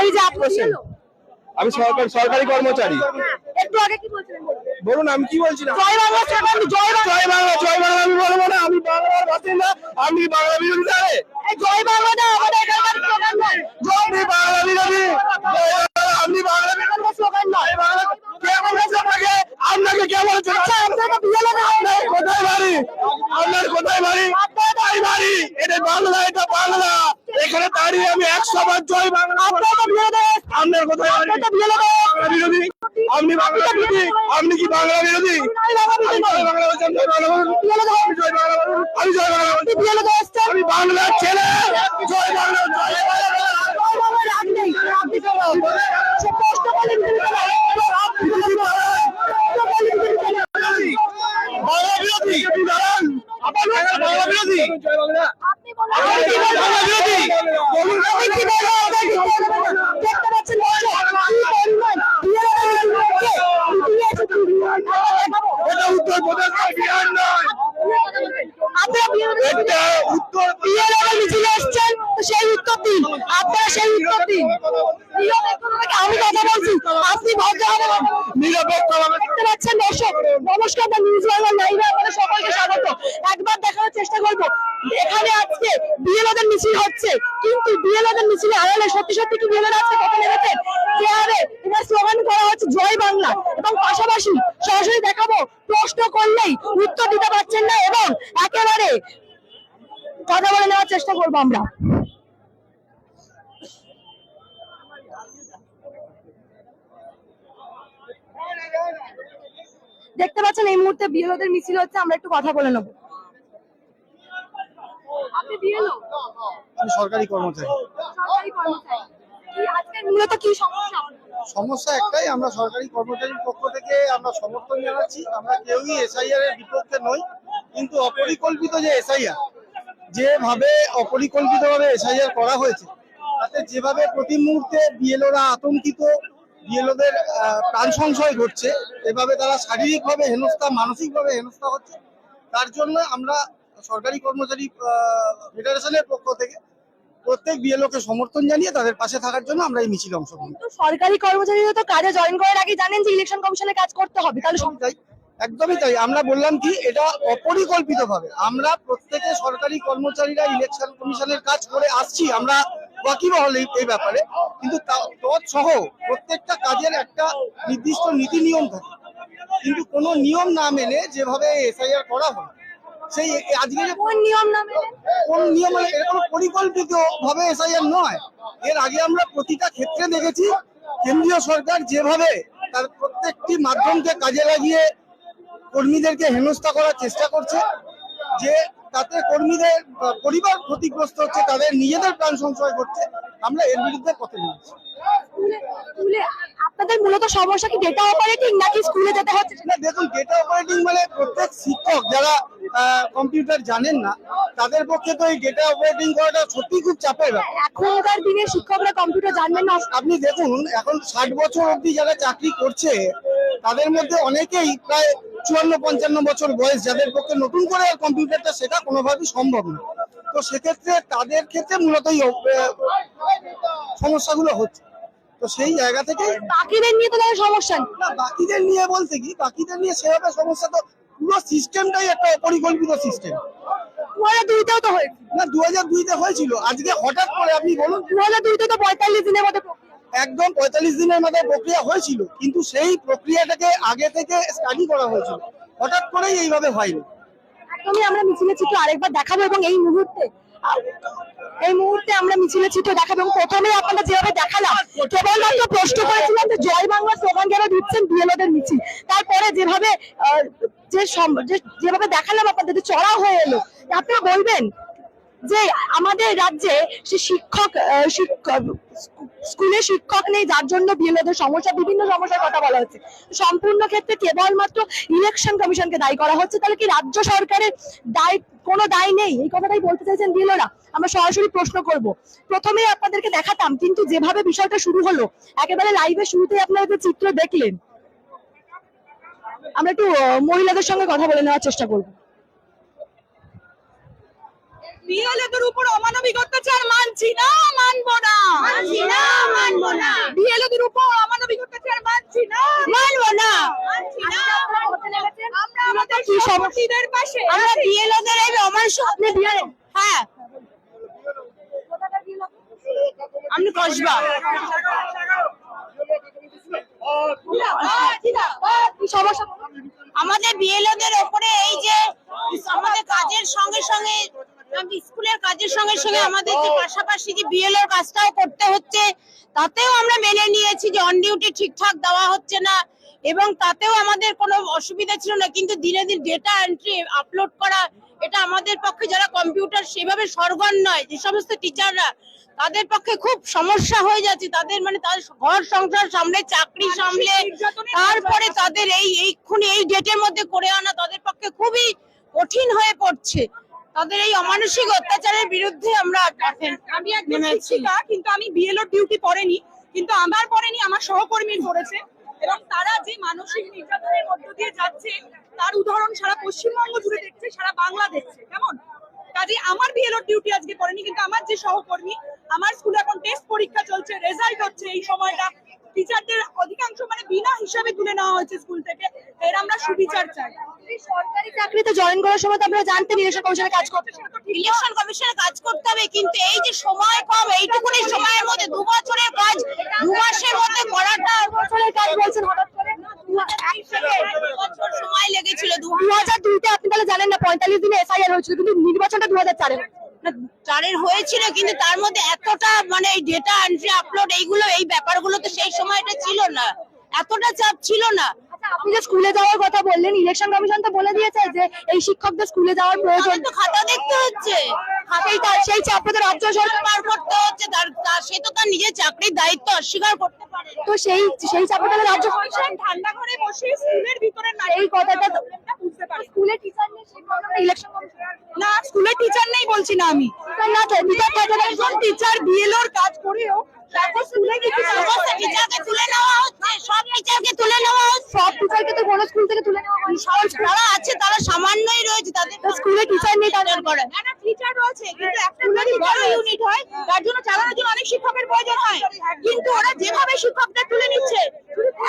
এই যে আপনি আমি সরকারি সরকারি কর্মচারী। একটু আগে কি বলছিলেন বলুন। আমি কি বলছি না জয় বাংলা স্লোগান জয় বাংলা। জয় বাংলা জয় বাংলা আমি বলব না আমি বাংলার বাসিন্দা আমি বাংলা বিরোধী এই জয় বাংলা না আমাদের এখানকার স্লোগান জয় বাংলা বিরোধী। আপনি বাংলা বিরোধী স্লোগান নয় জয় বাংলা কে বলেছে আপনাকে? আপনাকে কে বলেছে? আচ্ছা আপনার কোথায় বাড়ি? আপনার কোথায় বাড়ি? কোথায় বাড়ি। এটা বাংলা এটা বাংলা। এখানে দাঁড়িয়ে আমি একশো বার জয় বাংলা আপনারা তো কোথায় বাড়ি? আপনারা তো দেশ বাংলা বিরোধী? আপনি বাংলা বিরোধী? আপনি কি বাংলা বিরোধী? আমি। জয় বাংলা আমি বাংলার ছেলে। জয় বাংলা জয় বাংলা। সে কষ্ট বলে দিতে হবে বাংলা বিরোধী দাঁড়ান আপনার বাংলা বিরোধী আপনি বলেন আপনি কি বলেন? বাংলা বিরোধী বলুন আপনি কি বলেন আমাদের কি বলবেন? দেখতে পাচ্ছেন দর্শক, কি পরিমাণ বিএলও দেশ দিয়েছে, দিয়েছে, দেখাবো। এটা উত্তর প্রদেশ নয় বিহার নয় আপনারা বিএলও দেশ এটা উত্তর বিএলও মিছিলে এসছেন তো সেই উত্তর দিন আপনারা সেই উত্তর দিন প্রিয় ব্যক্তিত্বকে আমি কথা বলছি আপনি ভদ্রভাবে কথা বলুন। নিরপেক্ষভাবে দেখতে পাচ্ছেন দর্শক নমস্কার দা নিউজ বাংলা লাইভে আপনাদের সকলকে স্বাগত একবার দেখানোর চেষ্টা করব এখানে আজকে বিএলওদের মিছিল হচ্ছে কিন্তু বিএলওদের মিছিলে আড়ালে সত্যি সত্যি কি বিএলওরা আজকে কথা নেমেছেন যে হারে এখানে স্লোগান করা হচ্ছে জয় বাংলা এবং পাশাপাশি সরাসরি দেখাবো প্রশ্ন করলেই উত্তর দিতে পারছেন না এবং একেবারে কথা বলে নেওয়ার চেষ্টা করব আমরা। দেখতে পাচ্ছেন এই মুহূর্তে বিএলওদের মিছিল হচ্ছে আমরা একটু কথা বলে নেব। আপনি বিএলও? সরকারি কর্মচারী। সরকারি কর্মচারী। সমস্যা? একটাই, আমরা সরকারি কর্মচারীর পক্ষ থেকে আমরা সমর্থন জানাচ্ছি, আমরা কেউই এসআইআর এর বিপক্ষে নই, কিন্তু অপরিকল্পিত যে এসআইআর যেভাবে অপরিকল্পিতভাবে এসআইআর করা হয়েছে, তাতে যেভাবে প্রতি মুহূর্তে বিএলওরা আতঙ্কিত বিএলওদের প্রাণ সংশয় ঘটছে, এভাবে তারা শারীরিকভাবে হেনস্থা, মানসিকভাবে হেনস্থা হচ্ছে তার জন্য আমরা সরকারি কর্মচারী ফেডারেশনের পক্ষ থেকে প্রত্যেক বিএলওকে সমর্থন জানিয়ে তাদের পাশে থাকার জন্য আমরা এই মিছিলে অংশগ্রহণ কিন্তু সরকারি কর্মচারীরা তো কাজে জয়েন করার আগে জানেন যে ইলেকশন কমিশনে কাজ করতে হবে তাহলে তাই একদমই তাই। আমরা বললাম কি এটা অপরিকল্পিত ভাবে আমরা প্রত্যেকে সরকারি কর্মচারীরা ইলেকশন কমিশনের কাজ করে আসছি আমরা ওয়াকিবহল এই এই ব্যাপারে। কিন্তু সহ প্রত্যেকটা কাজের একটা নির্দিষ্ট নীতি নিয়ম থাকে। কিন্তু কোনো নিয়ম না মেনে যেভাবে এসআইআর করা হয় সেই আজকে কোন নিয়ম না কোন নিয়ম মানে এরকম পরিকল্পিত ভাবে এসআইআর নয়। এর আগে আমরা প্রতিটা ক্ষেত্রে দেখেছি কেন্দ্রীয় সরকার যেভাবে তার প্রত্যেকটি মাধ্যমকে কাজে লাগিয়ে কর্মীদেরকে হেনস্থা করার চেষ্টা করছে যে তাতে কর্মীদের পরিবার ক্ষতিগ্রস্ত হচ্ছে তাদের নিজেদের প্রাণ সংশয় করছে আমরা এর বিরুদ্ধে পথে স্কুলে আপনাদের মূলত সমস্যা কি ডেটা অপারেটিং নাকি স্কুলে যেতে হচ্ছে? না দেখুন ডেটা অপারেটিং মানে প্রত্যেক শিক্ষক যারা কম্পিউটার জানেন না তাদের পক্ষে তো এই ডেটা অপারেটিং করাটা সত্যি খুব চাপের এখনকার দিনে শিক্ষকরা কম্পিউটার জানবেন না। আপনি দেখুন এখন ষাট বছর অবধি যারা চাকরি করছে তাদের মধ্যে অনেকেই প্রায় চুয়ান্ন পঞ্চান্ন বছর বয়স যাদের পক্ষে নতুন করে আর কম্পিউটারটা শেখা কোনোভাবেই সম্ভব না। তো সেক্ষেত্রে তাদের ক্ষেত্রে মূলত সমস্যাগুলো হচ্ছে। তো সেই জায়গা থেকে বাকিদের নিয়ে তো তাদের সমস্যা নেই। না বাকিদের নিয়ে বলতে কি বাকিদের নিয়ে সেভাবে সমস্যা তো পুরো সিস্টেমটাই একটা অপরিকল্পিত সিস্টেম দু হাজার দুইতেও তো হয়েছে। না দু হাজার দুইতে হয়েছিল। আজকে হঠাৎ করে আপনি বলুন। দু হাজার দুইতে তো পঁয়তাল্লিশ দিনের মধ্যে একদম পঁয়তাল্লিশ দিনের মাথায় প্রক্রিয়া হয়েছিল কিন্তু সেই প্রক্রিয়াটাকে আগে থেকে স্টাডি করা হয়েছিল। হঠাৎ করেই এইভাবে হয়নি। একদমই আমরা মিছিলে চিত্র আরেকবার দেখাবো এবং এই মুহূর্তে এই মুহূর্তে আমরা মিছিলে চিত্র দেখাবো এবং প্রথমে আপনারা যেভাবে দেখালাম, কেবলমাত্র প্রশ্ন করেছিলাম যে জয় বাংলা স্লোগান যারা দিচ্ছেন বিএলওদের মিছিল। তারপরে যেভাবে যে যেভাবে দেখালাম আপনাদের চড়া হয়ে এলো আপনারা বলবেন? যে আমাদের রাজ্যে সে শিক্ষক স্কুলে শিক্ষক নেই, যার জন্য বিএলওদের সমস্যা, বিভিন্ন সমস্যার কথা বলা হচ্ছে। সম্পূর্ণ ক্ষেত্রে কেবলমাত্র ইলেকশন কমিশনকে দায়ী করা হচ্ছে। তাহলে কি রাজ্য সরকারের দায়, কোনো দায় নেই? এই কথাটাই বলতে চাইছেন বিএলওরা। আমরা সরাসরি প্রশ্ন করব। প্রথমেই আপনাদেরকে দেখাতাম, কিন্তু যেভাবে বিষয়টা শুরু হলো, একেবারে লাইভের শুরুতেই আপনারা চিত্র দেখলেন, আমরা একটু মহিলাদের সঙ্গে কথা বলে নেওয়ার চেষ্টা করব। বিএলএদের উপর অমানবিক অত্যাচার মানছি না মানবো না। মানছি না মানবো না। বিএলএদের উপর অমানবিক অত্যাচার মানছি না। না। মানছি না। আমরা আমাদের কি পাশে আমরা বিএলএদের এই হ্যাঁ। আমি কসবা। আমাদের ওপরে এই যে আমাদের কাজের সঙ্গে সঙ্গে স্কুলের কাজের সঙ্গে সঙ্গে আমাদের যে পাশাপাশি যে বিএলওর কাজটাও করতে হচ্ছে তাতেও আমরা মেনে নিয়েছি যে অন ডিউটি ঠিকঠাক দেওয়া হচ্ছে না এবং তাতেও আমাদের কোনো অসুবিধা ছিল না কিন্তু দিনে দিন ডেটা এন্ট্রি আপলোড করা এটা আমাদের পক্ষে যারা কম্পিউটার সেভাবে সরগর নয় যে সমস্ত টিচাররা তাদের পক্ষে খুব সমস্যা হয়ে যাচ্ছে তাদের মানে তাদের ঘর সংসার সামলে চাকরি সামলে তারপরে তাদের এই এইক্ষুনি এই ডেটের মধ্যে করে আনা তাদের পক্ষে খুবই কঠিন হয়ে পড়ছে। তাদের এই অমানসিক অত্যাচারের বিরুদ্ধে আমরা আমি একজন। শিক্ষিকা কিন্তু আমি বিএলও ডিউটি পড়েনি কিন্তু আমার পড়েনি আমার সহকর্মীর পড়েছে এবং তারা যে মানসিক নির্যাতনের মধ্য দিয়ে যাচ্ছে তার উদাহরণ সারা পশ্চিমবঙ্গ জুড়ে দেখছে সারা বাংলা দেখছে কেমন? কাজে আমার বিএলও ডিউটি আজকে পড়েনি কিন্তু আমার যে সহকর্মী আমার স্কুলে এখন টেস্ট পরীক্ষা চলছে রেজাল্ট হচ্ছে এই সময়টা। টিচারদের অধিকাংশ মানে বিনা হিসাবে তুলে নেওয়া হয়েছে স্কুল থেকে এর আমরা সুবিচার চাই। সরকারি চাকরিতে জয়েন করার সময় তো আপনারা জানতেন ইলেকশন কমিশনে কাজ করতে ইলেকশন কমিশনে কাজ করতে হবে কিন্তু এই যে সময় কম এইটুকুনি সময়ের মধ্যে দু বছরের কাজ দু মাসের মধ্যে করাটা বছরের কাজ বলছেন হঠাৎ করে? সময় লেগেছিল দু দু হাজার দুইতে আপনি তাহলে জানেন না পঁয়তাল্লিশ দিনে এসআইআর হয়েছিল কিন্তু নির্বাচনটা দু হাজার চারে চারের হয়েছিল কিন্তু তার মধ্যে এতটা মানে এই ডেটা এন্ট্রি আপলোড এইগুলো এই ব্যাপারগুলো তো সেই সময়টা ছিল না। এতটা চাপ ছিল না। আপনি যে স্কুলে যাওয়ার কথা বললেন ইলেকশন কমিশন তো বলে দিয়েছে যে এই শিক্ষকদের স্কুলে যাওয়ার প্রয়োজন। খাতা দেখতে হচ্ছে। তার সেই চাপটা তো রাজ্য সরকার পার করতে হচ্ছে তার তার- সে তো তার নিজের চাকরির দায়িত্ব অস্বীকার করতে পারে। তো সেই সেই তাহলে রাজ্য সরকার ঠান্ডা ঘরে বসে স্কুলের ভিতরে না এই কথাটা বুঝতে পারি স্কুলে টিচার নেই সেই প্রবলেমটা ইলেকশন কমিশন না স্কুলের টিচার নেই বলছি না আমি। না টিচার টিচার বিএলওর কাজ করেও তারপর স্কুলে কিছু সমস্ত টিচারকে তুলে নেওয়া হচ্ছে সব টিচারকে তুলে নেওয়া হচ্ছে সব টিচারকে তো কোনো স্কুল থেকে তুলে নেওয়া হয় সব যারা আছে তারা সামান্যই রয়েছে তাদের তো স্কুলে টিচার নেই তাদের করে না না টিচার রয়েছে কিন্তু একটা যদি বড় ইউনিট হয় তার জন্য চালানোর জন্য অনেক শিক্ষকের প্রয়োজন হয় কিন্তু ওরা যেভাবে শিক্ষকদের তুলে নিচ্ছে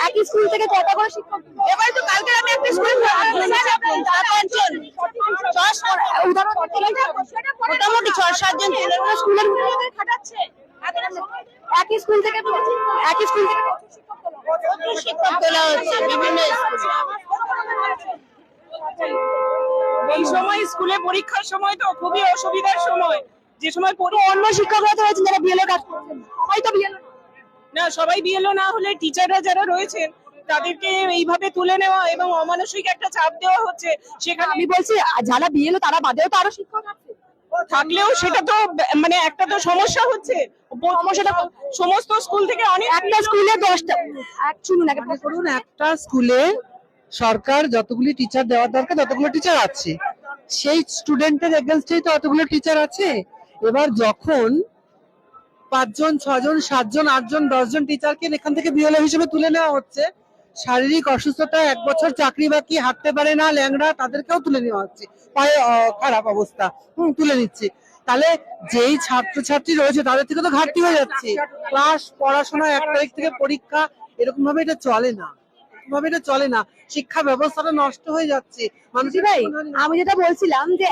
একই স্কুল থেকে কটা করে শিক্ষক এবার তো কালকে আমি একটা স্কুলে পাঁচজন দশ উদাহরণ মোটামুটি ছ সাতজন তুলে নেওয়া স্কুলের খাটাচ্ছে একই স্কুল থেকে তুলেছি একই স্কুল থেকে প্রচুর শিক্ষক তোলা হচ্ছে বিভিন্ন স্কুলে এই সময় স্কুলে পরীক্ষার সময় তো খুবই অসুবিধার সময় যে সময় তো অন্য শিক্ষকরা তো রয়েছেন যারা বিএলও কাজ করছেন সবাই তো বিএলও না সবাই বিএলও না হলে টিচাররা যারা রয়েছেন তাদেরকে এইভাবে তুলে নেওয়া এবং অমানসিক একটা চাপ দেওয়া হচ্ছে সেখানে আমি বলছি যারা বিএলও তারা বাদেও তো আরও শিক্ষক আছে। থাকলেও সেটা তো মানে একটা তো সমস্যা হচ্ছে। সমস্যাটা সমস্ত স্কুল থেকে অনেক একটা স্কুলে দশটা শুনুন আগে। করুন একটা স্কুলে সরকার যতগুলি টিচার দেওয়ার দরকার ততগুলো টিচার আছে। সেই স্টুডেন্টের এগেনস্টেই তো অতগুলো টিচার আছে। এবার যখন পাঁচজন ছজন সাতজন আটজন দশজন টিচারকে এখান থেকে বিএলও হিসেবে তুলে নেওয়া হচ্ছে। শারীরিক অসুস্থতা এক বছর চাকরি বাকি হাঁটতে পারে না ল্যাংড়া তাদেরকেও তুলে নেওয়া হচ্ছে। পায়ে খারাপ অবস্থা। হুম তুলে নিচ্ছে। তাহলে যেই ছাত্রছাত্রী রয়েছে তাদের থেকে তো ঘাটতি হয়ে যাচ্ছে। ক্লাস পড়াশোনা এক তারিখ থেকে পরীক্ষা এরকম ভাবে এটা চলে না। এরকম ভাবে এটা চলে না। শিক্ষা ব্যবস্থাটা নষ্ট হয়ে যাচ্ছে। ভাই আমি যেটা বলছিলাম যে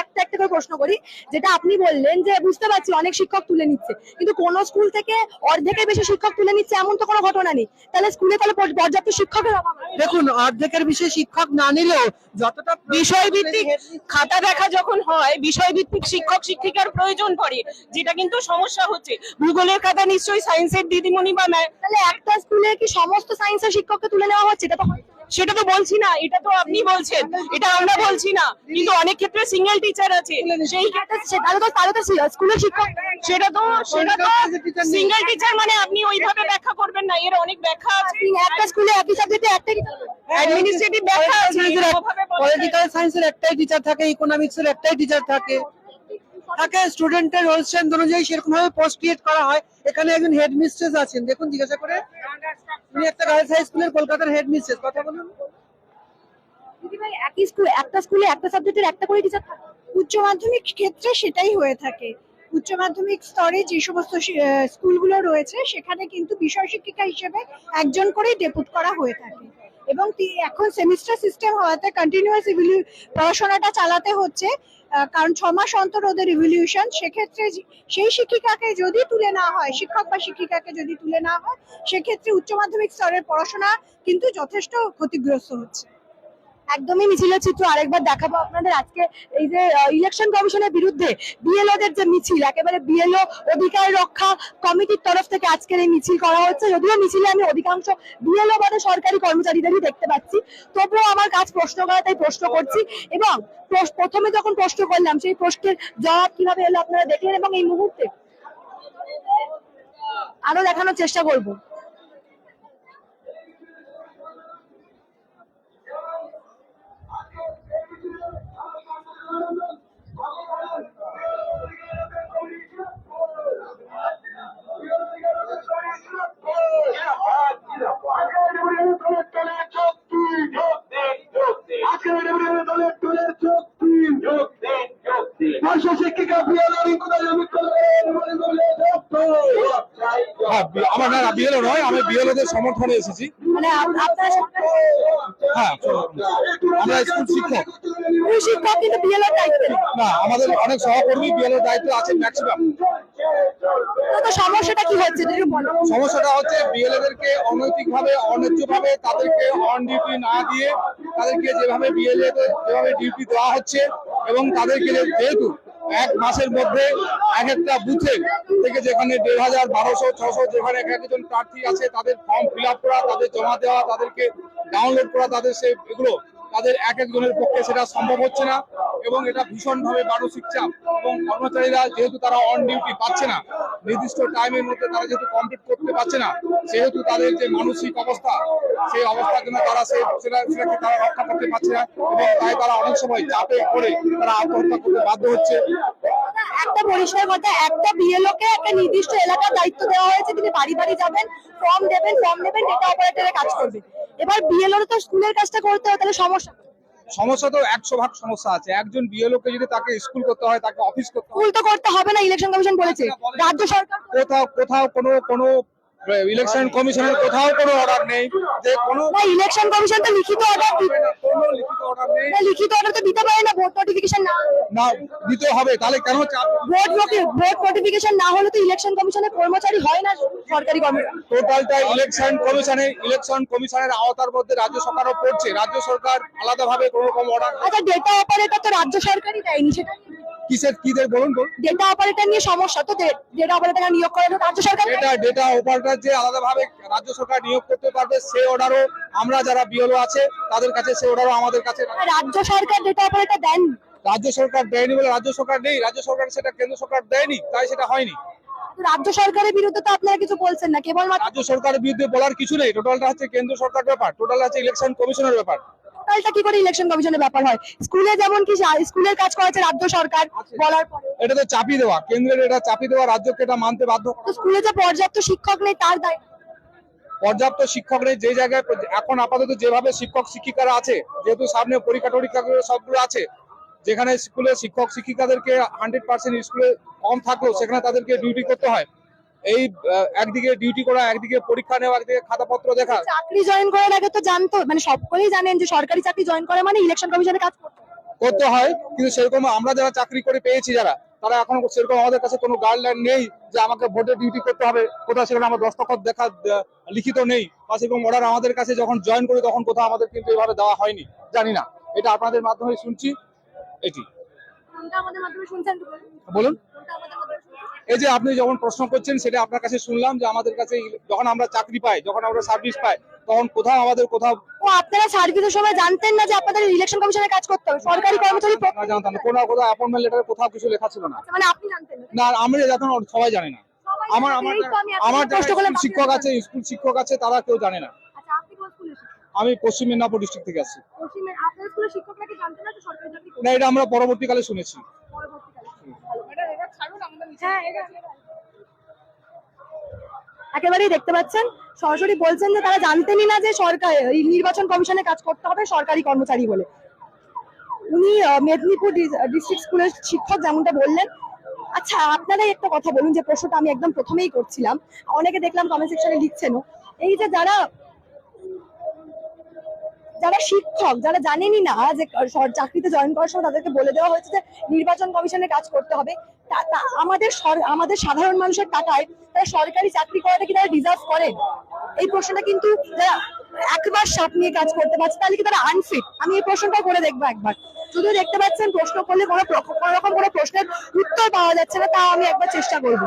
একটা একটা করে প্রশ্ন করি যেটা আপনি বললেন যে বুঝতে পারছি অনেক শিক্ষক তুলে নিচ্ছে কিন্তু কোন স্কুল থেকে অর্ধেকের বেশি শিক্ষক তুলে নিচ্ছে এমন তো কোনো ঘটনা নেই। তাহলে স্কুলে তাহলে পর্যাপ্ত শিক্ষকের অভাব দেখুন অর্ধেকের বিষয়ে শিক্ষক না নিলেও যতটা বিষয়ভিত্তিক খাতা দেখা যখন হয় বিষয়ভিত্তিক শিক্ষক শিক্ষিকার প্রয়োজন পড়ে যেটা কিন্তু সমস্যা হচ্ছে। ভূগোলের খাতা নিশ্চয়ই সায়েন্সের দিদিমণি বা তাহলে একটা স্কুলে কি সমস্ত সায়েন্সের শিক্ষককে তুলে নেওয়া হচ্ছে? এটা তো হয়। সেটা তো বলছি না এটা তো আপনি বলছেন এটা আমরা বলছি না। কিন্তু অনেক ক্ষেত্রে সিঙ্গেল টিচার আছে সেই তাহলে তো তাহলে তো স্কুলের শিক্ষক সেটা তো সেটা তো সিঙ্গেল টিচার মানে আপনি ওইভাবে ব্যাখ্যা করবেন না এর অনেক ব্যাখ্যা আছে। একটা স্কুলে একই সাবজেক্টে একটাই অ্যাডমিনিস্ট্রেটিভ ব্যাখ্যা আছে পলিটিক্যাল সায়েন্সের একটাই টিচার থাকে ইকোনমিক্স এর একটাই টিচার থাকে। থাকে স্টুডেন্টের রোল স্ট্রেন্থ অনুযায়ী সেরকম ভাবে পোস্ট ক্রিয়েট করা হয়। এখানে একজন হেড মিস্ট্রেস আছেন দেখুন জিজ্ঞাসা করে উনি একটা গার্লস হাই স্কুলের কলকাতার কথা বলুন। স্কুলে, একটা সাবজেক্টের একটা করে উচ্চ মাধ্যমিক ক্ষেত্রে সেটাই হয়ে থাকে। উচ্চ মাধ্যমিক স্তরে যে সমস্ত স্কুলগুলো রয়েছে, সেখানে কিন্তু বিষয় শিক্ষিকা হিসেবে একজন করেই ডেপুট করা হয়ে থাকে। এবং এখন সেমিস্টার সিস্টেম হওয়াতে কন্টিনিউয়াস পড়াশোনাটা চালাতে হচ্ছে কারণ ছ মাস অন্তর ওদের রিভলিউশন সেক্ষেত্রে সেই শিক্ষিকাকে যদি তুলে না হয়, শিক্ষক বা শিক্ষিকাকে যদি তুলে না হয়, সেক্ষেত্রে উচ্চ মাধ্যমিক স্তরের পড়াশোনা কিন্তু যথেষ্ট ক্ষতিগ্রস্ত হচ্ছে। একদমই মিছিলের চিত্র আরেকবার দেখাবো আপনাদের আজকে এই যে ইলেকশন কমিশনের বিরুদ্ধে বিএলওদের যে মিছিল, একেবারে বিএলও অধিকার রক্ষা কমিটির তরফ থেকে আজকের এই মিছিল করা হচ্ছে। যদিও মিছিলে আমি অধিকাংশ বিএলও বাদে সরকারি কর্মচারীদেরই দেখতে পাচ্ছি। তবুও আমার কাজ প্রশ্ন করা, তাই প্রশ্ন করছি। এবং প্রথমে যখন প্রশ্ন করলাম, সেই প্রশ্নের জবাব কীভাবে এলো আপনারা দেখলেন? এবং এই মুহূর্তে আরও দেখানোর চেষ্টা করব। আজকে দলের চোখ তিন শিক্ষিকা আমার না বিএলও নয় আমি বিএলও দের সমর্থনে এসেছি। মানে হ্যাঁ আমরা স্কুল শিক্ষক। শিক্ষক কিন্তু বিএলও দায়িত্বে না আমাদের অনেক সহকর্মী বিএলও দায়িত্ব আছে ম্যাক্সিমাম। তো সমস্যাটা কি হচ্ছে সমস্যাটা হচ্ছে বিএলএদেরকে অনৈতিক ভাবে অন্যায্য ভাবে তাদেরকে অন ডিউটি না দিয়ে তাদেরকে যেভাবে বিএলএ যেভাবে ডিউটি দেওয়া হচ্ছে এবং তাদেরকে যেহেতু এক মাসের মধ্যে এক একটা বুথে থেকে যেখানে দেড় হাজার, বারোশো, ছশো যেখানে এক একজন প্রার্থী আছে, তাদের ফর্ম ফিল করা, তাদের জমা দেওয়া, তাদেরকে ডাউনলোড করা, তাদের সে এগুলো তাদের এক একজনের পক্ষে সেটা সম্ভব হচ্ছে না এবং এটা ভীষণ ভাবে মানসিক চাপ এবং কর্মচারীরা যেহেতু তারা অন ডিউটি পাচ্ছে না, নির্দিষ্ট টাইমের মধ্যে তারা যেহেতু কমপ্লিট করতে পারছে না, সেহেতু তাদের যে মানসিক অবস্থা, সেই অবস্থার জন্য তারা সেই সেটা সেটাকে তারা রক্ষা করতে পারছে না এবং তাই তারা অনেক সময় চাপে পড়ে তারা আত্মহত্যা করতে বাধ্য হচ্ছে। একটা পরিষ্কার কথা একটা বিএলও কে একটা নির্দিষ্ট এলাকার দায়িত্ব দেওয়া হয়েছে, তিনি বাড়ি বাড়ি যাবেন ফর্ম দেবেন ফর্ম নেবেন ডেটা অপারেটরের কাজ করবে। এবার বিএলও তো স্কুলের কাজটা করতে হয় তাহলে সমস্যা সমস্যা তো একশো ভাগ সমস্যা আছে। একজন বিএলও কে যদি তাকে স্কুল করতে হয় তাকে অফিস করতে স্কুল তো করতে হবে না ইলেকশন কমিশন বলেছে। রাজ্য সরকার কোথাও কোথাও কোনো কোনো ইলেকশন কমিশনের কোথাও কোনো অর্ডার নেই। যে কোনো ইলেকশন কমিশন তো লিখিত অর্ডার কোনো লিখিত অর্ডার নেই। লিখিত অর্ডার তো দিতে পারে না ভোট নোটিফিকেশন না না দিতে হবে তাহলে কেন চাপ ভোট ভোট নোটিফিকেশন না হলে তো ইলেকশন কমিশনের কর্মচারী হয় না সরকারি কর্মচারী টোটালটা ইলেকশন কমিশনের ইলেকশন কমিশনের আওতার মধ্যে রাজ্য সরকারও পড়ছে। রাজ্য সরকার আলাদাভাবে কোনো রকম অর্ডার আচ্ছা ডেটা অপারেটর তো রাজ্য সরকারই দেয়নি সেটা কিসের কি বলুন ডেটা অপারেটর নিয়ে সমস্যা তো ডেটা অপারেটর নিয়োগ করে রাজ্য সরকার? এটা ডেটা অপারেটর যে আলাদাভাবে রাজ্য সরকার নিয়োগ করতে পারবে সে অর্ডারও আমরা যারা বিএলও আছে তাদের কাছে সে অর্ডারও আমাদের কাছে রাজ্য সরকার ডেটা অপারেটর দেন। রাজ্য সরকার দেয়নি বলে রাজ্য সরকার নেই রাজ্য সরকার সেটা কেন্দ্র সরকার দেয়নি তাই সেটা হয়নি। রাজ্য সরকারের বিরুদ্ধে তো আপনারা কিছু বলছেন না কেবলমাত্র রাজ্য সরকারের বিরুদ্ধে বলার কিছু নেই টোটালটা হচ্ছে কেন্দ্র সরকার ব্যাপার টোটাল হচ্ছে ইলেকশন কমিশনের ব্যাপার। টোটালটা কি করে ইলেকশন কমিশনের ব্যাপার হয়? স্কুলে যেমন কি স্কুলের কাজ করেছে রাজ্য সরকার বলার পরে এটা তো চাপিয়ে দেওয়া কেন্দ্রের এটা চাপিয়ে দেওয়া রাজ্যকে এটা মানতে বাধ্য করা। তো স্কুলে যে পর্যাপ্ত শিক্ষক নেই তার দায় পর্যাপ্ত শিক্ষক নেই যে জায়গায় এখন আপাতত যেভাবে শিক্ষক শিক্ষিকারা আছে যেহেতু সামনে পরীক্ষা টরীক্ষা সবগুলো আছে যেখানে স্কুলে শিক্ষক শিক্ষিকাদেরকে হান্ড্রেড পার্সেন্ট স্কুলে কম থাকলেও সেখানে তাদেরকে ডিউটি করতে হয়। এই একদিকে ডিউটি করা একদিকে পরীক্ষা নেওয়া একদিকে খাতাপত্র দেখা চাকরি জয়েন করার আগে তো জানতো মানে সকলেই জানেন যে সরকারি চাকরি জয়েন করে মানে ইলেকশন কমিশনের কাজ করতে হয়। হয় কিন্তু সেরকম আমরা যারা চাকরি করে পেয়েছি যারা তারা এখন সেরকম আমাদের কাছে কোনো গাইডলাইন নেই যে আমাকে ভোটে ডিউটি করতে হবে কোথাও সেখানে আমার দস্তখত দেখা লিখিত নেই বা সেরকম অর্ডার আমাদের কাছে যখন জয়েন করি তখন কোথাও আমাদের কিন্তু এভাবে দেওয়া হয়নি জানি না এটা আপনাদের মাধ্যমে শুনছি এটি আমাদের মাধ্যমে শুনছেন একটু বলুন? এই যে আপনি যখন প্রশ্ন করছেন সেটা আপনার কাছে শুনলাম যে আমাদের কাছে যখন আমরা চাকরি পাই যখন আমরা সার্ভিস পাই তখন কোথাও আমাদের কোথাও ও আপনারা সার্ভিসের সময় জানতেন না যে আপনাদের ইলেকশন কমিশনের কাজ করতে হবে। সরকারি কর্মচারী আমরা জানতাম না। কোনো কোথাও অ্যাপয়েন্টমেন্ট লেটারে কোথাও কিছু লেখা ছিল না। মানে আপনি জানতেন না। না আমরা যখন সবাই জানে না। আমার আমার আমার শিক্ষক আছে স্কুল শিক্ষক আছে তারা কেউ জানে না। আচ্ছা আমি পশ্চিম মেদিনীপুর ডিস্ট্রিক্ট থেকে জানতেন না না এটা আমরা পরবর্তীকালে শুনেছি। একেবারেই দেখতে পাচ্ছেন। সরাসরি বলছেন যে তারা জানতেনই না যে সরকার নির্বাচন কমিশনে কাজ করতে হবে সরকারি কর্মচারী বলে। উনি মেদিনীপুর ডিস্ট্রিক্ট স্কুলের শিক্ষক যেমনটা বললেন। আচ্ছা আপনারাই একটা কথা বলুন যে প্রশ্নটা আমি একদম প্রথমেই করছিলাম। অনেকে দেখলাম কমেন্ট সেকশনে লিখছেনও। এই যে যারা যারা শিক্ষক যারা জানেনই না যে চাকরিতে জয়েন করার সময় তাদেরকে বলে দেওয়া হয়েছে যে নির্বাচন কমিশনে কাজ করতে হবে। আমাদের আমাদের সাধারণ মানুষের টাকায় তারা সরকারি চাকরি করাটা কি তারা ডিজার্ভ করে? এই প্রশ্নটা কিন্তু একবার সাপ নিয়ে কাজ করতে পারছে, তাহলে কি তারা আনফিট আমি এই প্রশ্নটা করে দেখব একবার। শুধু দেখতে পাচ্ছেন প্রশ্ন করলে কোনো কোনো রকম কোনো প্রশ্নের উত্তর পাওয়া যাচ্ছে না, তাও আমি একবার চেষ্টা করব।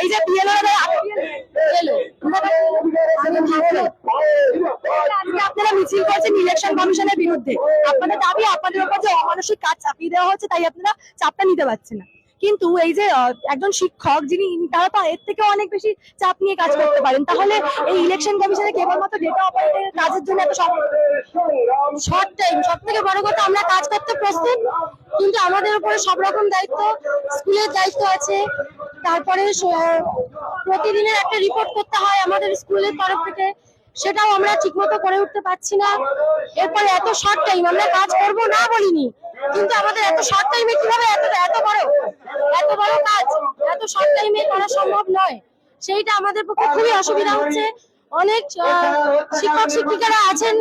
এই যে বিএলও আপনারা মিছিল করছেন ইলেকশন কমিশনের বিরুদ্ধে আপনাদের দাবি আপনাদের অমানসিক কাজ চাপিয়ে দেওয়া হচ্ছে, তাই আপনারা চাপটা নিতে পারছেন না। কিন্তু এই যে একজন শিক্ষক যিনি তারা তো এর থেকে অনেক বেশি চাপ নিয়ে কাজ করতে পারেন। তাহলে এই ইলেকশন কমিশনে কেবলমাত্র ডেটা অপারেটরের কাজের জন্য এত শর্ট টাইম সব থেকে বড় কথা আমরা কাজ করতে প্রস্তুত, কিন্তু আমাদের উপরে সব রকম দায়িত্ব, স্কুলের দায়িত্ব আছে। তারপরে প্রতিদিনের একটা রিপোর্ট করতে হয় আমাদের স্কুলের তরফ থেকে, সেটাও আমরা ঠিকমতো করে উঠতে পারছি না। এরপরে এত শর্ট টাইম আমরা কাজ করব না বলিনি কিন্তু আমাদের এত শর্ট টাইমে কীভাবে এত এত বড়? এত বড় কাজ, এত শর্ট টাইমে করা সম্ভব নয়। সেইটা আমাদের পক্ষে খুবই অসুবিধা হচ্ছে। অনেক শিক্ষক শিক্ষিকারা আছেন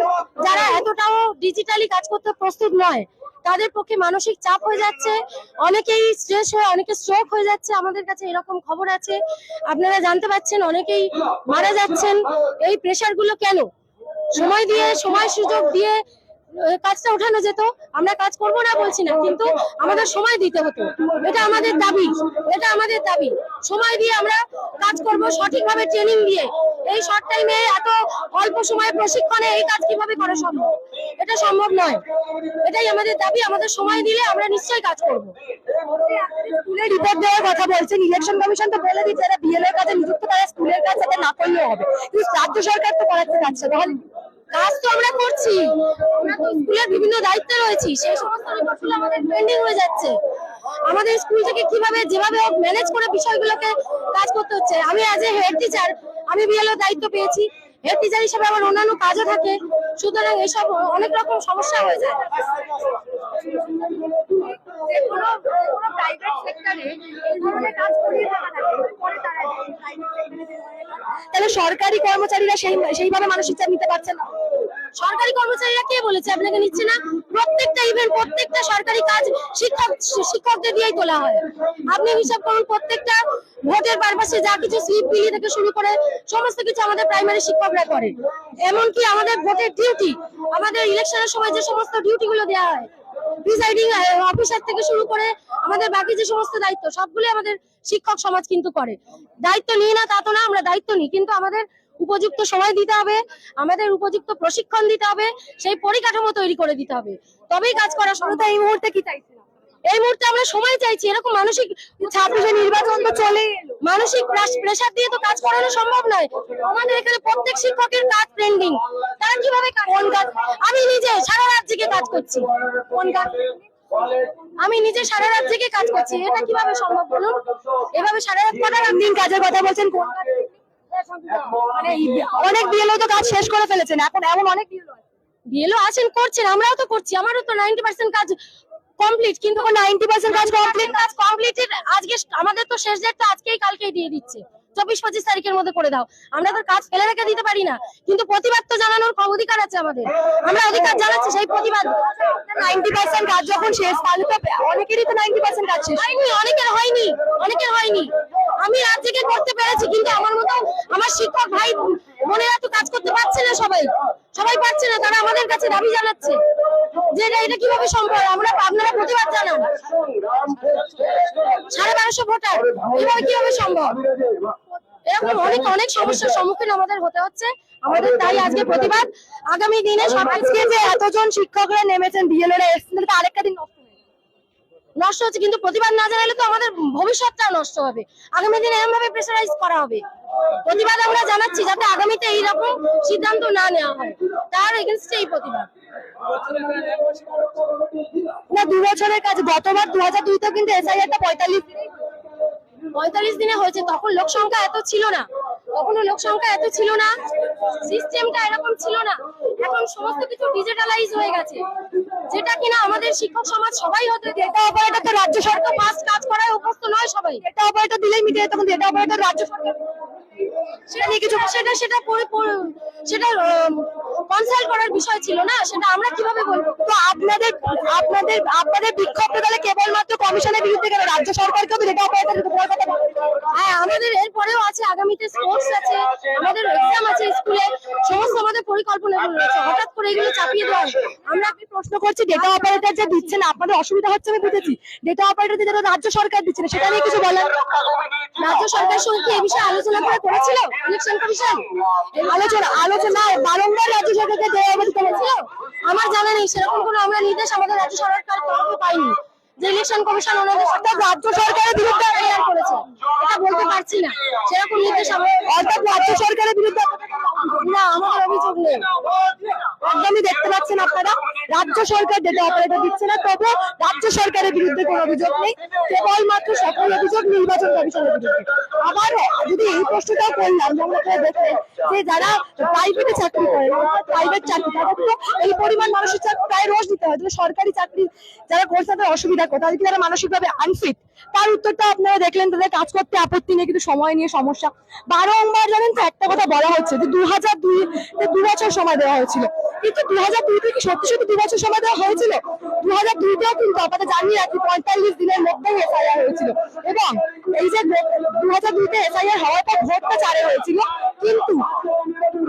যারা এতটাও ডিজিটালি কাজ করতে প্রস্তুত নয়। তাদের পক্ষে মানসিক চাপ হয়ে যাচ্ছে। অনেকেই স্ট্রেস হয়ে, অনেকে স্ট্রোক হয়ে যাচ্ছে। আমাদের কাছে এরকম খবর আছে। আপনারা জানতে পাচ্ছেন, অনেকেই মারা যাচ্ছেন। এই প্রেশারগুলো কেন? সময় দিয়ে, সময় সুযোগ দিয়ে কাজটা ওঠানো যেত, আমরা কাজ করব না বলছি না, কিন্তু আমাদের সময় দিতে হতো। এটা আমাদের দাবি, এটা আমাদের দাবি। সময় দিয়ে আমরা কাজ করব সঠিকভাবে ট্রেনিং দিয়ে। এই শর্ট টাইমে এত অল্প সময়ে প্রশিক্ষণে এই কাজ কীভাবে করা সম্ভব? এটা সম্ভব নয়। এটাই আমাদের দাবি, আমাদের সময় দিলে আমরা নিশ্চয়ই কাজ করব। স্কুলে রিপোর্ট দেওয়ার কথা বলছেন ইলেকশন কমিশন তো বলে দিচ্ছে যারা বিএলএ এর কাজে নিযুক্ত, তারা স্কুলের কাজ যাতে না করলেও হবে। কিন্তু রাজ্য সরকার তো করাচ্ছে কাজটা, তাহলে কাজ তো আমরা করছি। আমরা তো স্কুলের বিভিন্ন দায়িত্বে রয়েছি। সেই সমস্ত রিপোর্টগুলো আমাদের পেন্ডিং হয়ে যাচ্ছে। আমাদের স্কুল থেকে কীভাবে যেভাবে হোক ম্যানেজ করে বিষয়গুলোকে কাজ করতে হচ্ছে। আমি অ্যাজ এ হেড টিচার আমি বিএলও দায়িত্ব পেয়েছি। হেড টিচার হিসেবে আমার অন্যান্য কাজও থাকে। সুতরাং এসব অনেক রকম সমস্যা হয়ে যায়। তাহলে সরকারি কর্মচারীরা সেই সেইভাবে মানসিক চাপ নিতে পারছে না। সরকারি কর্মচারীরা কে বলেছে? আপনাকে নিচ্ছে না? প্রত্যেকটা ইভেন্ট প্রত্যেকটা সরকারি কাজ শিক্ষক, শিক্ষকদের দিয়েই তোলা হয়। আপনি হিসাব করুন, প্রত্যেকটা ভোটের পারপাসে যা কিছু স্লিপ বিলি থেকে শুরু করে সমস্ত কিছু আমাদের প্রাইমারি শিক্ষকরা করে। এমনকি আমাদের ভোটের ডিউটি আমাদের ইলেকশনের সময় যে সমস্ত ডিউটি গুলো দেওয়া হয় প্রিসাইডিং অফিসার থেকে শুরু করে আমাদের বাকি যে সমস্ত দায়িত্ব সবগুলো আমাদের শিক্ষক সমাজ কিন্তু করে। দায়িত্ব নিই না তা তো না, আমরা দায়িত্ব নিই, কিন্তু আমাদের উপযুক্ত সময় দিতে হবে আমাদের উপযুক্ত প্রশিক্ষণ দিতে হবে সেই পরিকাঠামো তৈরি করে দিতে হবে। তবেই কাজ করা সম্ভব। এই মুহূর্তে কি চাইছি এই মুহূর্তে আমরা সময় চাইছি এরকম মানসিক ছাব্বিশে নির্বাচন তো চলে মানসিক প্রেসার দিয়ে তো কাজ করানো সম্ভব নয়। আমাদের এখানে প্রত্যেক শিক্ষকের কাজ পেন্ডিং তারা কীভাবে কোন কাজ আমি নিজে সারা রাত জেগে কাজ করছি। কোন কাজ আমি নিজে সারা রাত জেগে কাজ করছি। এটা কীভাবে সম্ভব বলুন? এভাবে সারা রাত কটা দিন কাজের কথা বলছেন? কোন কাজ? মানে অনেক বিএলও তো কাজ শেষ করে ফেলেছেন এখন এমন অনেক বিএলও আছেন করছেন আমরাও তো করছি আমারও তো নাইনটি পার্সেন্ট কাজ কমপ্লিট কিন্তু নাইনটি পার্সেন্ট কাজ কমপ্লিট কাজ কমপ্লিটেড আজকে আমাদের তো শেষ ডেট তো আজকেই কালকেই দিয়ে দিচ্ছে। চব্বিশ পঁচিশ তারিখের মধ্যে করে দাও। আমরা তো কাজ ফেলে রেখে দিতে পারি না কিন্তু প্রতিবাদ তো জানানোর অধিকার আছে আমাদের। আমরা অধিকার জানাচ্ছি সেই প্রতিবাদ। নাইনটি পার্সেন্ট কাজ যখন শেষ তাহলে তো অনেকেরই তো নাইনটি পার্সেন্ট কাজ শেষ। হয়নি অনেকের হয়নি অনেকের হয়নি। আমি রাত জেগে করতে পেরেছি কিন্তু আমার মতো আমার শিক্ষক ভাই বোনেরা তো কাজ করতে পারছে না সবাই? সবাই পারছে না, তারা আমাদের কাছে দাবি জানাচ্ছে। যে এটা কীভাবে সম্ভব? আমরা আপনারা প্রতিবাদ জানান। সাড়ে বারোশো ভোটার এভাবে কীভাবে সম্ভব? এরকম অনেক অনেক সমস্যার সম্মুখীন আমাদের হতে হচ্ছে। আমাদের তাই আজকে প্রতিবাদ। আগামী দিনে সব আজকে যে এতজন শিক্ষকরা নেমেছেন বিএলও রা এসেছেন আরেকটা দিন নষ্ট। নষ্ট হচ্ছে, কিন্তু প্রতিবাদ না জানালে তো আমাদের ভবিষ্যৎটা নষ্ট হবে। আগামী দিনে এরকম ভাবে প্রেসারাইজ করা হবে। প্রতিবাদ আমরা জানাচ্ছি যাতে আগামীতে এইরকম সিদ্ধান্ত না নেওয়া হয়। তার এগেনস্টে এই প্রতিবাদ। না, দু বছরের কাজ। গতবার দু হাজার দুইতেও কিন্তু এসআইআরটা পঁয়তাল্লিশ পঁয়তাল্লিশ দিনে হয়েছে। তখন লোক সংখ্যা এত ছিল না। কখনো লোক সংখ্যা এত ছিল না। সিস্টেমটা এরকম ছিল না। এখন সমস্ত কিছু ডিজিটালাইজ হয়ে গেছে। যেটা কিনা আমাদের শিক্ষক সমাজ সবাই হতে ডেটা অপারেটর তো রাজ্য সরকার পাস কাজ করায় অভ্যস্ত নয় সবাই। ডেটা অপারেটর দিলেই মিটে তখন ডেটা অপারেটর রাজ্য সরকার। সেটা নিয়ে কিছু সেটা সেটা সেটা কনসাল্ট করার বিষয় ছিল না, সেটা আমরা কীভাবে বলব? তো আপনাদের আপনাদের আপনাদের তাহলে কেবলমাত্র কমিশনের বিরুদ্ধে রাজ্য সরকারকেও তো অপারেটর হ্যাঁ আমাদের এরপরেও আছে, আগামীতে স্পোর্টস আছে, আমাদের এক্সাম আছে স্কুলে, সমস্ত আমাদের পরিকল্পনা রয়েছে। হঠাৎ করে এগুলো চাপিয়ে দেওয়া আমরা আপনি প্রশ্ন করছি ডেটা অপারেটর যে দিচ্ছে না, আপনাদের অসুবিধা হচ্ছে আমি বুঝেছি। ডেটা অপারেটর যেটা রাজ্য সরকার দিচ্ছে না, সেটা নিয়ে কিছু বলেন। রাজ্য সরকার সঙ্গে এই বিষয়ে আলোচনা করে করেছিল? ইলেকশন কমিশন আলোচনা আলোচনা, বারংবার রাজ্য দেওয়া অবধি করেছিল? আমার জানা নেই সেরকম কোনো আমরা নির্দেশ আমাদের রাজ্য সরকার তরফে পাইনি। যে ইলেকশন কমিশন ওনাদের অর্থাৎ রাজ্য সরকারের বিরুদ্ধে এফআইআর করেছে এটা বলতে পারছি না। সেরকম নির্দেশ আমরা অর্থাৎ রাজ্য সরকারের বিরুদ্ধে না আমাদের অভিযোগ নেই। একদমই দেখতে পাচ্ছেন আপনারা। রাজ্য সরকার ডেটা অপারেটর দিচ্ছে না, তবে রাজ্য সরকারের বিরুদ্ধে কোনো অভিযোগ নেই। কেবলমাত্র সকল অভিযোগ নির্বাচন কমিশনের বিরুদ্ধে। আবার যদি এই প্রশ্নটাও করলাম, যেমন আপনারা দেখলেন যে যারা প্রাইভেটে চাকরি করে প্রাইভেট চাকরি, তাদের তো এই পরিমাণ মানুষের চাকরি প্রায় রোজ দিতে হয়। সরকারি চাকরি, যারা করছে তাদের অসুবিধা কোথায় তাদের কি তারা মানসিকভাবে আনফিট তার উত্তরটা আপনারা দেখলেন, তাদের কাজ করতে আপত্তি নিয়ে কিন্তু সময় নিয়ে সমস্যা। বারংবার জানেন তো, একটা কথা বলা হচ্ছে যে দু হাজার দুই দু বছর সময় দেওয়া হয়েছিল। কিন্তু দু হাজার দুইতে কি সত্যি সত্যি দু বছর সময় দেওয়া হয়েছিল? দু হাজার দুইতেও কিন্তু আপনাদের জানিয়ে রাখি পঁয়তাল্লিশ দিনের মধ্যেই এসআইআর হয়েছিল। এবং এই যে দু হাজার দুইতে এসআইআর হওয়ার পর ভোটটা চারে হয়েছিল, কিন্তু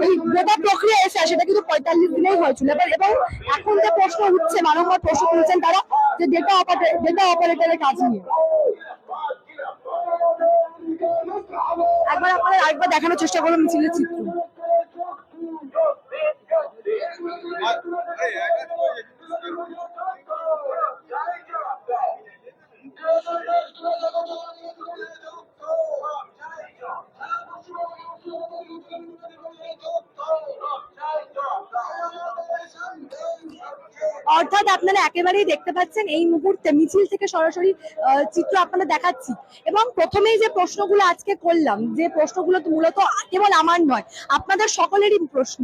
এই গোটা প্রক্রিয়া এসে সেটা কিন্তু পঁয়তাল্লিশ দিনেই হয়েছিল। এবার এবং এখন যে প্রশ্ন উঠছে বারংবার প্রশ্ন তুলছেন তারা, যে ডেটা অপারেটরের কাজ নিয়ে। একবার আরেকবার দেখানোর চেষ্টা করুন মিছিলের চিত্র। একেবারেই দেখতে পাচ্ছেন এই মুহূর্তে মিছিল থেকে সরাসরি চিত্র আপনারা দেখাচ্ছি। এবং প্রথমেই যে প্রশ্নগুলো আজকে করলাম, যে প্রশ্নগুলো মূলত কেবল আমার নয়, আপনাদের সকলেরই প্রশ্ন।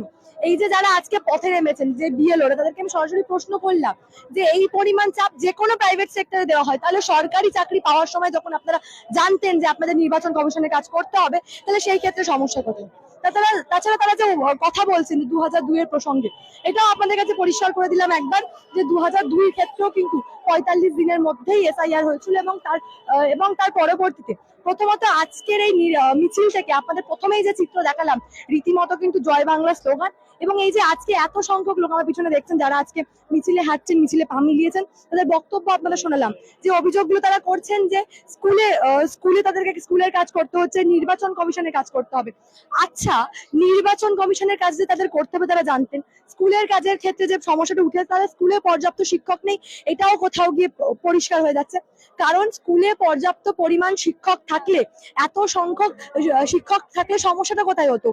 এই যে যারা আজকে পথে নেমেছেন, যে বিএলওরা তাদেরকে আমি সরাসরি প্রশ্ন করলাম, যে এই পরিমাণ চাপ যে কোনো প্রাইভেট সেক্টরে দেওয়া হয়, তাহলে সরকারি চাকরি পাওয়ার সময় যখন আপনারা জানতেন যে আপনাদের নির্বাচন কমিশনের কাজ করতে হবে, তাহলে সেই ক্ষেত্রে সমস্যা কোথায়? তাছাড়া তাছাড়া তারা যে কথা বলছেন দু হাজার দুই প্রসঙ্গে, এটাও আপনাদের কাছে পরিষ্কার করে দিলাম একবার যে দু হাজার দুই ক্ষেত্রেও কিন্তু পঁয়তাল্লিশ দিনের মধ্যেই এসআইআর হয়েছিল এবং তার এবং তার পরবর্তীতে। প্রথমত আজকের এই মিছিল থেকে আপনাদের প্রথমেই যে চিত্র দেখালাম, রীতিমতো কিন্তু জয় বাংলা স্লোগান এবং এই যে আজকে এত সংখ্যক লোক আমার পিছনে দেখছেন, যারা আজকে মিছিলে হাঁটছেন, মিছিলে পা মিলিয়েছেন, তাদের বক্তব্য আপনাদের শোনালাম। যে অভিযোগগুলো তারা করছেন যে স্কুলে স্কুলে তাদেরকে স্কুলের কাজ করতে হচ্ছে, নির্বাচন কমিশনের কাজ করতে হবে। আচ্ছা নির্বাচন কমিশনের কাজ যে তাদের করতে হবে তারা জানতেন। স্কুলের কাজের ক্ষেত্রে যে সমস্যাটা উঠে তাদের স্কুলে পর্যাপ্ত শিক্ষক নেই, এটাও কোথাও গিয়ে পরিষ্কার হয়ে যাচ্ছে। কারণ স্কুলে পর্যাপ্ত পরিমাণ শিক্ষক থাকলে, এত সংখ্যক শিক্ষক থাকলে সমস্যাটা কোথায় হতো?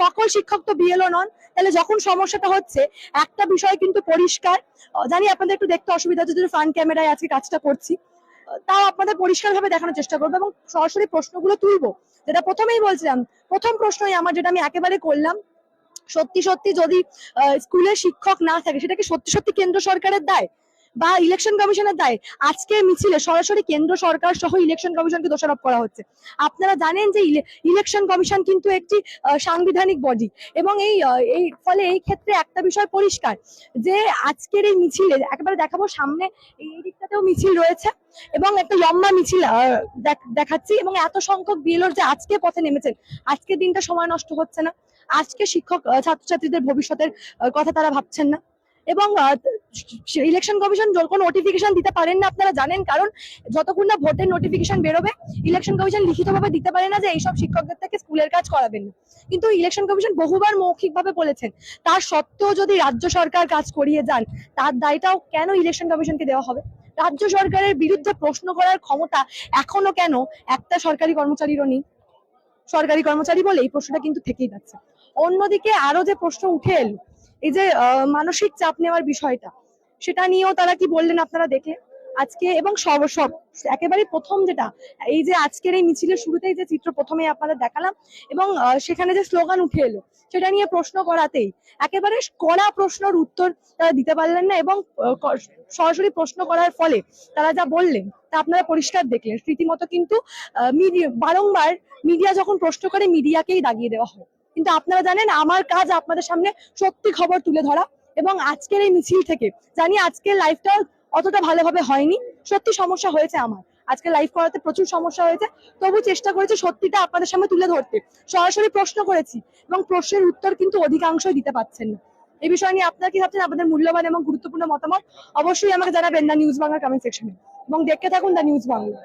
সকল শিক্ষক তো বিএলও নন, তাহলে যখন সমস্যাটা হচ্ছে একটা বিষয় কিন্তু পরিষ্কার। জানি আপনাদের একটু দেখতে অসুবিধা হচ্ছে ফ্রন্ট ক্যামেরায় আজকে কাজটা করছি। তাও আপনাদের পরিষ্কার ভাবে দেখানোর চেষ্টা করব এবং সরাসরি প্রশ্নগুলো তুলবো। যেটা প্রথমেই বলছিলাম প্রথম প্রশ্নই আমার যেটা আমি একেবারে করলাম সত্যি সত্যি যদি আহ, স্কুলের শিক্ষক না থাকে সেটা কি সত্যি সত্যি কেন্দ্র সরকারের দায়? বা ইলেকশন কমিশনের দায়। আজকে মিছিলে সরাসরি কেন্দ্র সরকার সহ ইলেকশন কমিশনকে দোষারোপ করা হচ্ছে। আপনারা জানেন যে ইলেকশন কমিশন কিন্তু একটি সাংবিধানিক বডি এবং এই এই ফলে এই ক্ষেত্রে একটা বিষয় পরিষ্কার যে আজকের এই মিছিলে একেবারে দেখাবো সামনে, এই দিকটাতেও মিছিল রয়েছে এবং একটা লম্বা মিছিল দেখাচ্ছি এবং এত সংখ্যক বিএলওর যে আজকে পথে নেমেছেন, আজকের দিনটা সময় নষ্ট হচ্ছে না। আজকে শিক্ষক ছাত্রছাত্রীদের ভবিষ্যতের কথা তারা ভাবছেন না। এবং ইলেকশন কমিশন কোনো নোটিফিকেশন দিতে পারেন না, আপনারা জানেন, কারণ যতক্ষণ না ভোটের নোটিফিকেশন বেরোবে ইলেকশন কমিশন লিখিতভাবে দিতে পারে না যে এইসব শিক্ষকদের থেকে স্কুলের কাজ করাবেন না। কিন্তু ইলেকশন কমিশন বহুবার মৌখিকভাবে বলেছেন, তার সত্ত্বেও যদি রাজ্য সরকার কাজ করিয়ে যান, তার দায়টাও কেন ইলেকশন কমিশনকে দেওয়া হবে? রাজ্য সরকারের বিরুদ্ধে প্রশ্ন করার ক্ষমতা এখনও কেন একটা সরকারি কর্মচারীরও নেই? সরকারি কর্মচারী বলে এই প্রশ্নটা কিন্তু থেকেই যাচ্ছে। অন্যদিকে আরও যে প্রশ্ন উঠে এলো এই যে মানসিক চাপ নেওয়ার বিষয়টা, সেটা নিয়েও তারা কি বললেন আপনারা দেখলে আজকে এবং সব সব, একেবারে প্রথম যেটা, এই যে আজকের এই মিছিলের শুরুতেই যে চিত্র প্রথমে আপনাদের দেখালাম এবং সেখানে যে স্লোগান উঠে এলো, সেটা নিয়ে প্রশ্ন করাতেই একেবারে কড়া প্রশ্নের উত্তর তারা দিতে পারলেন না এবং সরাসরি প্রশ্ন করার ফলে তারা যা বললেন, তা আপনারা পরিষ্কার দেখলেন। রীতিমতো কিন্তু মিডিয়া, বারংবার মিডিয়া যখন প্রশ্ন করে, মিডিয়াকেই দাগিয়ে দেওয়া হয়। কিন্তু আপনারা জানেন আমার কাজ আপনাদের সামনে সত্যি খবর তুলে ধরা এবং আজকের এই মিছিল থেকে জানি আজকের লাইফটা অতটা ভালোভাবে হয়নি। সত্যি সমস্যা হয়েছে আমার। আজকে লাইভ করাতে প্রচুর সমস্যা হয়েছে। তবু চেষ্টা করেছি সত্যিটা আপনাদের সামনে তুলে ধরতে। সরাসরি প্রশ্ন করেছি এবং প্রশ্নের উত্তর কিন্তু অধিকাংশই দিতে পারছেন না। এই বিষয় নিয়ে আপনারা কি ভাবছেন? আপনাদের মূল্যবান এবং গুরুত্বপূর্ণ মতামত অবশ্যই আমাকে জানাবেন দা নিউজ বাংলা কমেন্ট সেকশনে এবং দেখতে থাকুন দা নিউজ বাংলা।